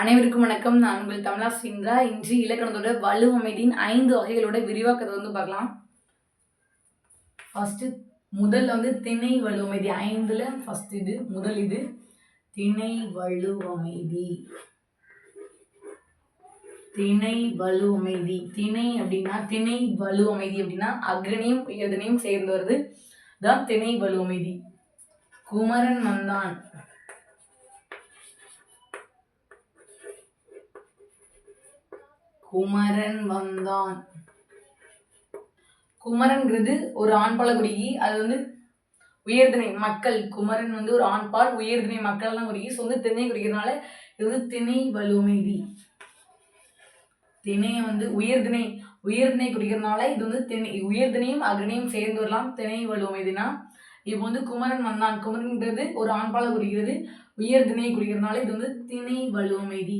அனைவருக்கும் வணக்கம். நான் உங்கள் தமிழா சிந்திரா. இன்று இலக்கணத்தோட வலுவமைதியின் ஐந்து வகைகளோட விரிவாக்கத்தை வந்து பார்க்கலாம். ஃபர்ஸ்ட் முதல்ல வந்து திணை வலுவமைதி ஐந்துல ஃபர்ஸ்ட் இது முதல் இது திணை வலுவமைதி திணை வலுவமைதி திணை அப்படின்னா திணை வலுவமைதி அப்படின்னா அக்னியும் உயர்தனையும் சேர்ந்து வருது. தான் திணை வலுவமைதி குமரன் வந்தான். குமரன் வந்தான். குமரன்கிறது ஒரு ஆண்பால குறிக்கி அது வந்து உயர்திணை மக்கள். குமரன் வந்து ஒரு ஆண்பால் உயர்திணை மக்கள் தான் குறிக்கி ஸோ வந்து திணை குடிக்கிறதுனால இது வந்து திணை வலுமைதி திணையை வந்து உயர்திணை உயர்திணை குடிக்கிறதுனால இது வந்து திணை உயர்திணையும் அக்னியும் சேர்ந்து வரலாம். திணை வலுமைதினா இப்போ வந்து குமரன் வந்தான். குமரன்கிறது ஒரு ஆண்பால குறிக்கிறது உயர்திணையை குறிக்கிறதுனால இது வந்து திணை வலுமைதி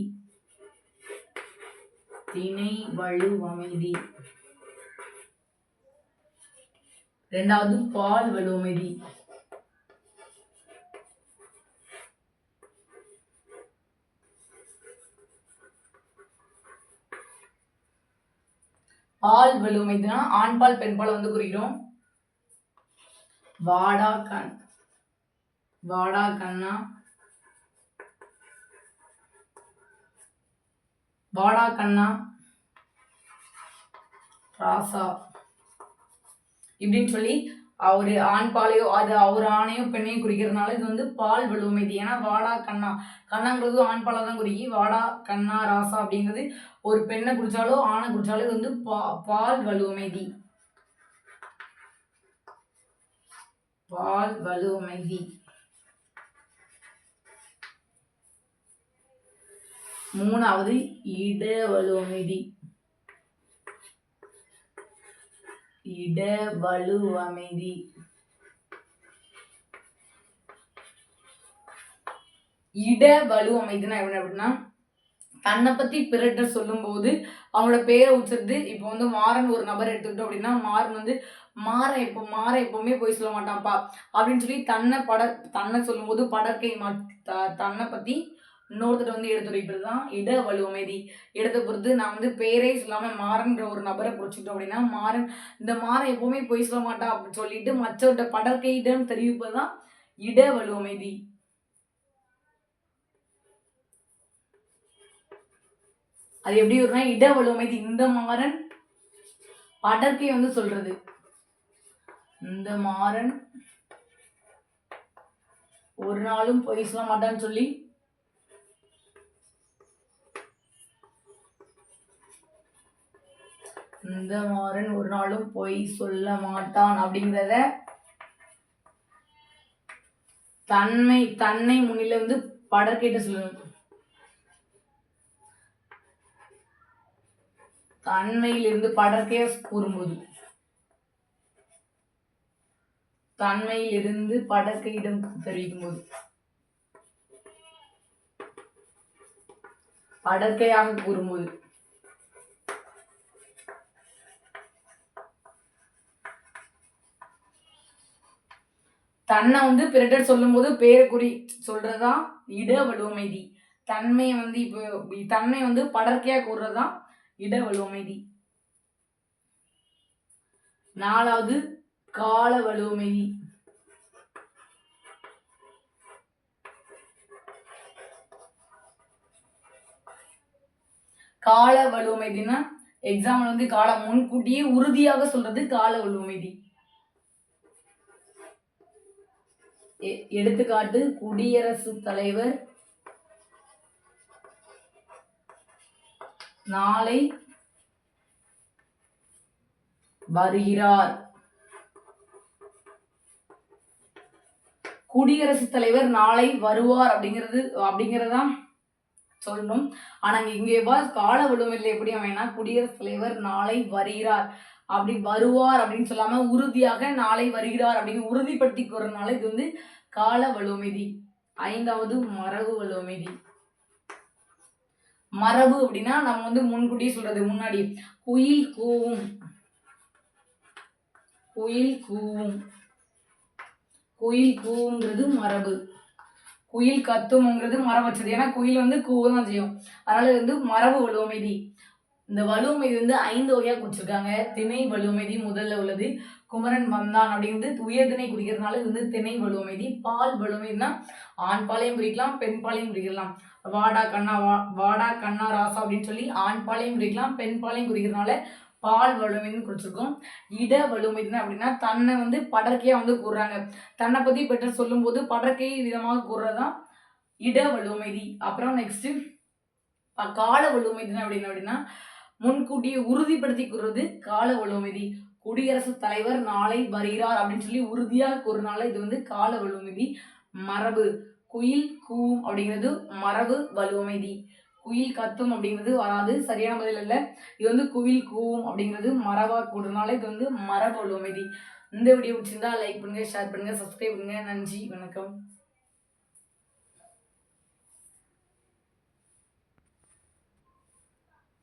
திணை வலுவமைதி. ரெண்டாவது பால் வலுவமைதி. பால் வலுவமைதினா ஆண்பால் பெண்பால் வந்து குறிக்கிறோம். வாடா கண் வாடா கண்ணா வாடா கண்ணா. ராசா. இப்படின்னு சொல்லி அவரு ஆண் பாலையோ அது அவர் ஆணையோ பெண்ணையும் குறிக்கிறதுனால இது வந்து பால் வலுவமைதி. ஏன்னா வாடா கண்ணா. கண்ணாங்கிறது ஆண் பாலை தான் குறிக்கி. வாடா கண்ணா ராசா அப்படிங்கிறது ஒரு பெண்ணை குறிச்சாலோ ஆணை குறிச்சாலோ இது வந்து பா பால் வலுவமைதி. பால் வலுவமைதி. மூணாவது இட அமைதி இட வலுவமைதி இட வலுவமைதினா என்ன அப்படின்னா தன்னை பத்தி பிறர்கிட்ட சொல்லும்போது அவங்களோட பேரை உச்சரித்து இப்போ வந்து மாறன் ஒரு நபர் எடுத்துக்கிட்டோம் அப்படின்னா மாறன் வந்து மாற எப்போ மாற எப்பவுமே போய் சொல்ல மாட்டான்ப்பா. அப்படின்னு சொல்லி தன்னை பட தன்னை சொல்லும்போது படற்கை மா த- தன்னை பற்றி இன்னொருத்தர் வந்து எடுத்துரைப்பது தான் இட வலுவமைதி. இடத்தை பொறுத்து நான் வந்து பேரே சொல்லாமல் மாறன்ற ஒரு நபரை குறிச்சிட்டோம் அப்படின்னா மாறன் இந்த மாறன் எப்போவுமே பொய் சொல்ல மாட்டான் அப்படின்னு சொல்லிட்டு மற்றவர்கிட்ட படற்கையிடம் தெரிவிப்பது தான் இட வலுவமைதி. அது எப்படி வரும்னா இட வலுவமைதி. இந்த மாறன் படற்கை வந்து சொல்றது. இந்த மாறன் ஒரு நாளும் பொய் சொல்ல மாட்டான்னு சொல்லி இந்த மாறன் ஒரு நாளும் பொய் சொல்ல மாட்டான் அப்படிங்கிறத தன்மை தன்னை முன்னில வந்து படற்கைட்ட சொல்லணும். தன்மையிலிருந்து படற்கைய கூறும்போது. தன்மையிலிருந்து படர்க்கையிடம் தெரிவிக்கும் போது படற்கையாக கூறும்போது. தன்னை வந்து பிறட்ட சொல்லும்போது பேரக்குடி சொல்கிறதான் இட வலுவமைதி தன்மையை வந்து இப்போ தன்மை வந்து படர்க்கையாக கூறுறதுதான் இட வலுவமைதி நாலாவது கால வலுவமைதி கால வலுவமைதினா எக்ஸாம்பிள் வந்து காலம் முன்கூட்டியே உறுதியாக சொல்றது கால வலுவமைதி எடுத்துக்காட்டு குடியரசுத் தலைவர் நாளை வருகிறார். குடியரசுத் தலைவர் நாளை வருவார் அப்படிங்கிறது அப்படிங்கிறதான் சொல்லணும். ஆனா இங்க எவ்வாறு கால விடுமில்லை எப்படி அமைனா குடியரசுத் தலைவர் நாளை வருகிறார். அப்படி வருவார் அப்படின்னு சொல்லாம உறுதியாக நாளை வருகிறார் அப்படின்னு உறுதிப்படுத்தி கூறனால இது வந்து கால வலுமிதி ஐந்தாவது மரபு வலுமிதி மரபு அப்படின்னா நம்ம வந்து முன்கூட்டியே சொல்றது முன்னாடி. குயில் கூவும். குயில் கூவும். குயில் கூவுங்கிறது மரபு. குயில் கத்தும்ங்கிறது மரபற்றது ஏன்னா குயில் வந்து கூவ தான் செய்யும். அதனால இது வந்து மரபு வலுமிதி இந்த வலுமை வந்து ஐந்து வகையாக குடிச்சிருக்காங்க. திணை வலுவமைதி முதல்ல உள்ளது குமரன் வந்தான் அப்படிங்கிறது உயர்திணை குடிக்கிறதுனால இது வந்து திணை வலுவமைதி பால் வலுவமைதினா ஆண் பாலையும் குடிக்கலாம் பெண் பாலையும் குடிக்கலாம். வாடா கண்ணா வா வாடா கண்ணா ராசா அப்படின்னு சொல்லி ஆண் பாலையும் குடிக்கலாம் பெண் பாலையும் குடிக்கிறதுனால பால் வலுமைன்னு குறிச்சிருக்கோம் இட வலுமைன்னு அப்படின்னா தன்னை வந்து படற்கையாக வந்து கூறுறாங்க. தன்னை பற்றி பெற்று சொல்லும்போது படற்கை விதமாக கூறுறதான் இட வலுமைதி. அப்புறம் நெக்ஸ்ட்டு கால வலுமைதினா அப்படின்னு அப்படின்னா முன்கூட்டியே உறுதிப்படுத்தி கூறுவது கால வலுமைதி குடியரசுத் தலைவர் நாளை வருகிறார் அப்படின்னு சொல்லி உறுதியாக கூறுனால இது வந்து கால வலுமைதி மரபு. குயில் கூவும் அப்படிங்கிறது மரபு வலுவமைதி. குயில் கத்தும் அப்படிங்கிறது வராது. சரியான பதில் இல்லை. இது வந்து குயில் கூவும் அப்படிங்கிறது மரபாக கூடுறதுனால இது வந்து மரபு வலுவமைதி. இந்த வீடியோ பிடிச்சிருந்தா லைக் பண்ணுங்க ஷேர் பண்ணுங்க சப்ஸ்கிரைப் பண்ணுங்க. நன்றி வணக்கம்.